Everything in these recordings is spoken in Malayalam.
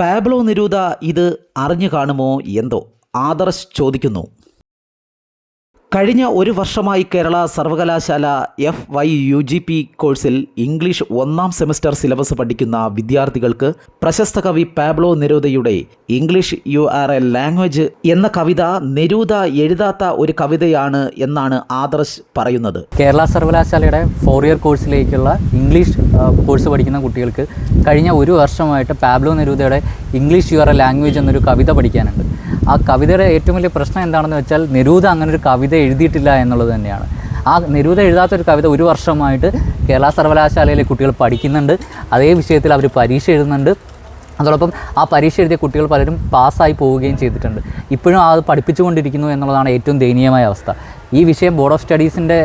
പാബ്ലോ നിരൂത ഇത് അറിഞ്ഞു കാണുമോ എന്തോ? ആദർശ് ചോദിക്കുന്നു. കഴിഞ്ഞ ഒരു വർഷമായി കേരള സർവകലാശാല F Y U G P കോഴ്സിൽ ഇംഗ്ലീഷ് ഒന്നാം സെമസ്റ്റർ സിലബസ് പഠിക്കുന്ന വിദ്യാർത്ഥികൾക്ക് പ്രശസ്ത കവി Pablo നെരൂദയുടെ English you are a language എന്ന കവിത നെരൂദ എഴുതാത്ത ഒരു കവിതയാണ് എന്നാണ് ആദർശ് പറയുന്നത്. കേരള സർവകലാശാലയുടെ ഫോർ ഇയർ കോഴ്സിലേക്കുള്ള ഇംഗ്ലീഷ് കോഴ്സ് പഠിക്കുന്ന കുട്ടികൾക്ക് കഴിഞ്ഞ ഒരു വർഷമായിട്ട് Pablo നെരൂദയുടെ English you are a language എന്നൊരു കവിത പഠിക്കാനുണ്ട്. ആ കവിതയുടെ ഏറ്റവും വലിയ പ്രശ്നം എന്താണെന്ന് വെച്ചാൽ നിരൂത അങ്ങനെ ഒരു കവിത എഴുതിയിട്ടില്ല എന്നുള്ളത് തന്നെയാണ്. ആ നിരൂത എഴുതാത്തൊരു കവിത ഒരു വർഷമായിട്ട് കേരള സർവകലാശാലയിലെ കുട്ടികൾ പഠിക്കുന്നുണ്ട്. അതേ വിഷയത്തിൽ അവർ പരീക്ഷ എഴുതുന്നുണ്ട്. അതോടൊപ്പം ആ പരീക്ഷ എഴുതിയ കുട്ടികൾ പലരും പാസ്സായി പോവുകയും ചെയ്തിട്ടുണ്ട്. ഇപ്പോഴും അത് പഠിപ്പിച്ചുകൊണ്ടിരിക്കുന്നു എന്നുള്ളതാണ് ഏറ്റവും ദയനീയമായ അവസ്ഥ. ഈ വിഷയം ബോർഡ് ഓഫ് സ്റ്റഡീസിന്റെ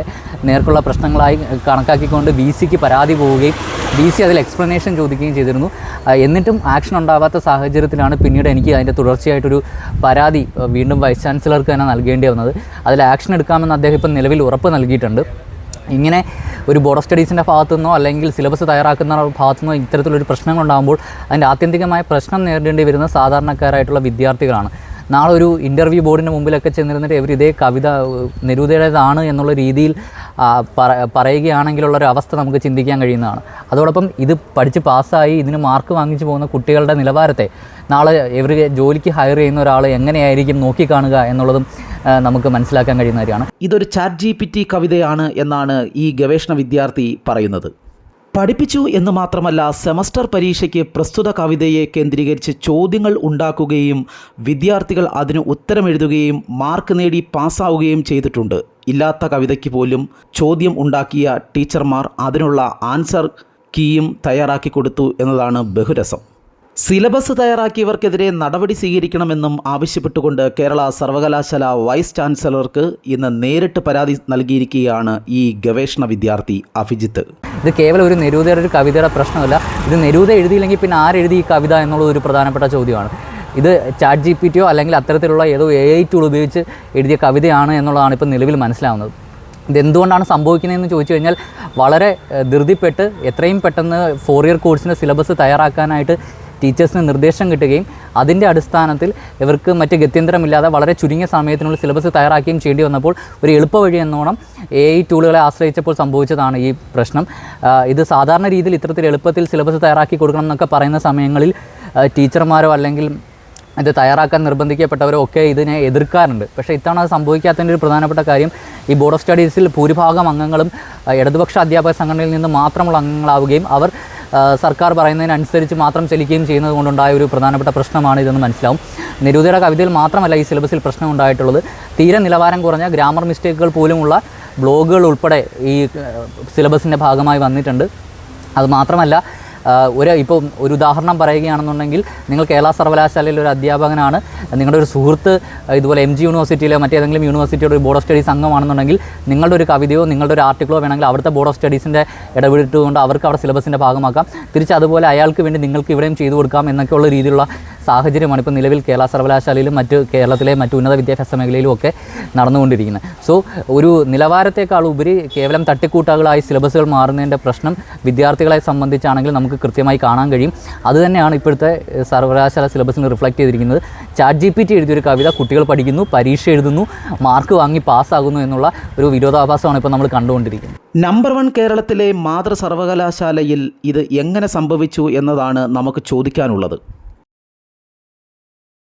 നേർക്കുള്ള പ്രശ്നങ്ങളായി കണക്കാക്കിക്കൊണ്ട് ബി സിക്ക് പരാതി പോവുകയും ബി സി അതിൽ എക്സ്പ്ലനേഷൻ ചോദിക്കുകയും ചെയ്തിരുന്നു. എന്നിട്ടും ആക്ഷൻ ഉണ്ടാവാത്ത സാഹചര്യത്തിലാണ് പിന്നീട് എനിക്ക് അതിന്റെ തുടർച്ചയായിട്ടൊരു പരാതി വീണ്ടും വൈസ് ചാൻസലർക്ക് തന്നെ നൽകേണ്ടി വന്നത്. അതിൽ ആക്ഷൻ എടുക്കാമെന്ന് അദ്ദേഹം ഇപ്പം നിലവിൽ ഉറപ്പ് നൽകിയിട്ടുണ്ട്. ഇങ്ങനെ ഒരു ബോർഡ് ഓഫ് സ്റ്റഡീസിന്റെ ഭാഗത്തുനിന്നോ അല്ലെങ്കിൽ സിലബസ് തയ്യാറാക്കുന്ന ഭാഗത്തുനിന്നോ ഇത്തരത്തിലൊരു പ്രശ്നങ്ങളുണ്ടാകുമ്പോൾ അതിന്റെ ആത്യന്തികമായ പ്രശ്നം നേരിടേണ്ടി വരുന്ന സാധാരണക്കാരായിട്ടുള്ള വിദ്യാർത്ഥികളാണ്. നാളെ ഒരു ഇന്റർവ്യൂ ബോർഡിന്റെ മുമ്പിലൊക്കെ ചെന്നിരുന്നിട്ട് ഇവർ ഇതേ കവിത നിരൂതയുടേതാണ് എന്നുള്ള രീതിയിൽ പറയുകയാണെങ്കിലുള്ള ഒരു അവസ്ഥ നമുക്ക് ചിന്തിക്കാൻ കഴിയുന്നതാണ്. അതോടൊപ്പം ഇത് പഠിച്ച് പാസ്സായി ഇതിന് മാർക്ക് വാങ്ങിച്ചു പോകുന്ന കുട്ടികളുടെ നിലവാരത്തെ നാളെ ഇവർ ജോലിക്ക് ഹയർ ചെയ്യുന്ന ഒരാൾ എങ്ങനെയായിരിക്കും നോക്കിക്കാണുക എന്നുള്ളതും നമുക്ക് മനസ്സിലാക്കാൻ കഴിയുന്ന കാര്യമാണ്. ഇതൊരു ചാറ്റ് ജി പി ടി കവിതയാണ് എന്നാണ് ഈ ഗവേഷണ വിദ്യാർത്ഥി പറയുന്നത്. പഠിപ്പിച്ചു എന്ന് മാത്രമല്ല സെമസ്റ്റർ പരീക്ഷയ്ക്ക് പ്രസ്തുത കവിതയെ കേന്ദ്രീകരിച്ച് ചോദ്യങ്ങൾ ഉണ്ടാക്കുകയും വിദ്യാർത്ഥികൾ അതിന് ഉത്തരമെഴുതുകയും മാർക്ക് നേടി പാസ്സാവുകയും ചെയ്തിട്ടുണ്ട്. ഇല്ലാത്ത കവിതയ്ക്ക് പോലും ചോദ്യം ഉണ്ടാക്കിയ ടീച്ചർമാർ അതിനുള്ള ആൻസർ കീയും തയ്യാറാക്കി കൊടുത്തു എന്നതാണ് ബഹുരസം. സിലബസ് തയ്യാറാക്കിയവർക്കെതിരെ നടപടി സ്വീകരിക്കണമെന്നും ആവശ്യപ്പെട്ടുകൊണ്ട് കേരള സർവകലാശാല വൈസ് ചാൻസലർക്ക് ഇന്ന് നേരിട്ട് പരാതി നൽകിയിരിക്കുകയാണ് ഈ ഗവേഷണ വിദ്യാർത്ഥി അഭിജിത്ത്. ഇത് കേവലം ഒരു നെരൂതയുടെ ഒരു കവിതയുടെ പ്രശ്നമല്ല. ഇത് നെരൂത എഴുതിയില്ലെങ്കിൽ പിന്നെ ആരെഴുതി ഈ കവിത എന്നുള്ളത് ഒരു പ്രധാനപ്പെട്ട ചോദ്യമാണ്. ഇത് ചാറ്റ് ജി പി ടിയോ അല്ലെങ്കിൽ അത്തരത്തിലുള്ള ഏതോ എ ഐ ടൂൾ ഉപയോഗിച്ച് എഴുതിയ കവിതയാണ് എന്നുള്ളതാണ് ഇപ്പോൾ നിലവിൽ മനസ്സിലാവുന്നത്. ഇതെന്തുകൊണ്ടാണ് സംഭവിക്കുന്നതെന്ന് ചോദിച്ചു കഴിഞ്ഞാൽ വളരെ ധൃതിപ്പെട്ട് എത്രയും പെട്ടെന്ന് ഫോർ ഇയർ കോഴ്സിന്റെ സിലബസ് തയ്യാറാക്കാനായിട്ട് ടീച്ചേഴ്സിന് നിർദ്ദേശം കിട്ടുകയും അതിന്റെ അടിസ്ഥാനത്തിൽ ഇവർക്ക് മറ്റ് ഗത്യന്തരമില്ലാതെ വളരെ ചുരുങ്ങിയ സമയത്തിനുള്ള സിലബസ് തയ്യാറാക്കുകയും ചെയ്യേണ്ടി വന്നപ്പോൾ ഒരു എളുപ്പവഴി എന്നോണം എ ഐ ടൂളുകളെ ആശ്രയിച്ചപ്പോൾ സംഭവിച്ചതാണ് ഈ പ്രശ്നം. ഇത് സാധാരണ രീതിയിൽ ഇത്തരത്തിൽ എളുപ്പത്തിൽ സിലബസ് തയ്യാറാക്കി കൊടുക്കണം എന്നൊക്കെ പറയുന്ന സമയങ്ങളിൽ ടീച്ചർമാരോ അല്ലെങ്കിൽ ഇത് തയ്യാറാക്കാൻ നിർബന്ധിക്കപ്പെട്ടവരൊക്കെ ഇതിനെ എതിർക്കാറുണ്ട്. പക്ഷേ ഇത്തവണ അത് സംഭവിക്കാത്തതിന്റെ ഒരു പ്രധാനപ്പെട്ട കാര്യം ഈ ബോർഡ് ഓഫ് സ്റ്റഡീസിൽ ഭൂരിഭാഗം അംഗങ്ങളും ഇടതുപക്ഷ അധ്യാപക സംഘടനയിൽ നിന്ന് മാത്രമുള്ള അംഗങ്ങളാവുകയും അവർ സർക്കാർ പറയുന്നതിനനുസരിച്ച് മാത്രം ചലിക്കുകയും ചെയ്യുന്നത് കൊണ്ടുണ്ടായ ഒരു പ്രധാനപ്പെട്ട പ്രശ്നമാണ് ഇതെന്ന് മനസ്സിലാവും. നിരൂതയുടെ കവിതയിൽ മാത്രമല്ല ഈ സിലബസിൽ പ്രശ്നം ഉണ്ടായിട്ടുള്ളത്. തീരെ നിലവാരം കുറഞ്ഞ ഗ്രാമർ മിസ്റ്റേക്കുകൾ പോലുമുള്ള ബ്ലോഗുകൾ ഉൾപ്പെടെ ഈ സിലബസിന്റെ ഭാഗമായി വന്നിട്ടുണ്ട്. അത് മാത്രമല്ല ആ, ഒരു ഇപ്പോൾ ഒരു ഉദാഹരണം പറയുകയാണെന്നുണ്ടെങ്കിൽ നിങ്ങൾ കേരള സർവകലാശാലയിൽ ഒരു അധ്യാപകനാണ്. നിങ്ങളുടെ ഒരു സുഹൃത്ത് ഇതുപോലെ എം ജി യൂണിവേഴ്സിറ്റിയിലോ മറ്റേതെങ്കിലും യൂണിവേഴ്സിറ്റിയുടെ ഒരു ബോർഡ് ഓഫ് സ്റ്റഡീസ് അംഗമാണെന്നുണ്ടെങ്കിൽ നിങ്ങളുടെ ഒരു കവിതയോ നിങ്ങളുടെ ഒരു ആർട്ടിക്കിളോ വേണമെങ്കിൽ അവിടുത്തെ ബോർഡ് ഓഫ് സ്റ്റഡീസിന്റെ ഇടപെട്ടുകൊണ്ട് അവർക്ക് അവിടെ സിലബസിന്റെ ഭാഗമാക്കാം. തിരിച്ച് അതുപോലെ അയാൾക്ക് വേണ്ടി നിങ്ങൾക്ക് ഇവിടെയും ചെയ്തു കൊടുക്കാം എന്നൊക്കെയുള്ള രീതിയിലുള്ള സാഹചര്യമാണ് ഇപ്പോൾ നിലവിൽ കേരള സർവകലാശാലയിലും മറ്റ് കേരളത്തിലെ മറ്റ് ഉന്നത വിദ്യാഭ്യാസ മേഖലയിലും ഒക്കെ നടന്നുകൊണ്ടിരിക്കുന്നത്. സോ ഒരു നിലവാരത്തെക്കാൾ ഉപരി കേവലം തട്ടിക്കൂട്ടുകളായി സിലബസുകൾ മാറുന്നതിന്റെ പ്രശ്നം വിദ്യാർത്ഥികളെ സംബന്ധിച്ചാണെങ്കിൽ നമുക്ക് കൃത്യമായി കാണാൻ കഴിയും. അതുതന്നെയാണ് ഇപ്പോഴത്തെ സർവകലാശാല സിലബസിന് റിഫ്ലക്റ്റ് ചെയ്തിരിക്കുന്നത്. ചാറ്റ് ജി പി ടി എഴുതിയൊരു കവിത കുട്ടികൾ പഠിക്കുന്നു പരീക്ഷ എഴുതുന്നു മാർക്ക് വാങ്ങി പാസ്സാകുന്നു എന്നുള്ള ഒരു വിരോധാഭാസമാണ് ഇപ്പോൾ നമ്മൾ കണ്ടുകൊണ്ടിരിക്കുന്നത്. നമ്പർ വൺ കേരളത്തിലെ മാതൃ സർവകലാശാലയിൽ ഇത് എങ്ങനെ സംഭവിച്ചു എന്നതാണ് നമുക്ക് ചോദിക്കാനുള്ളത്.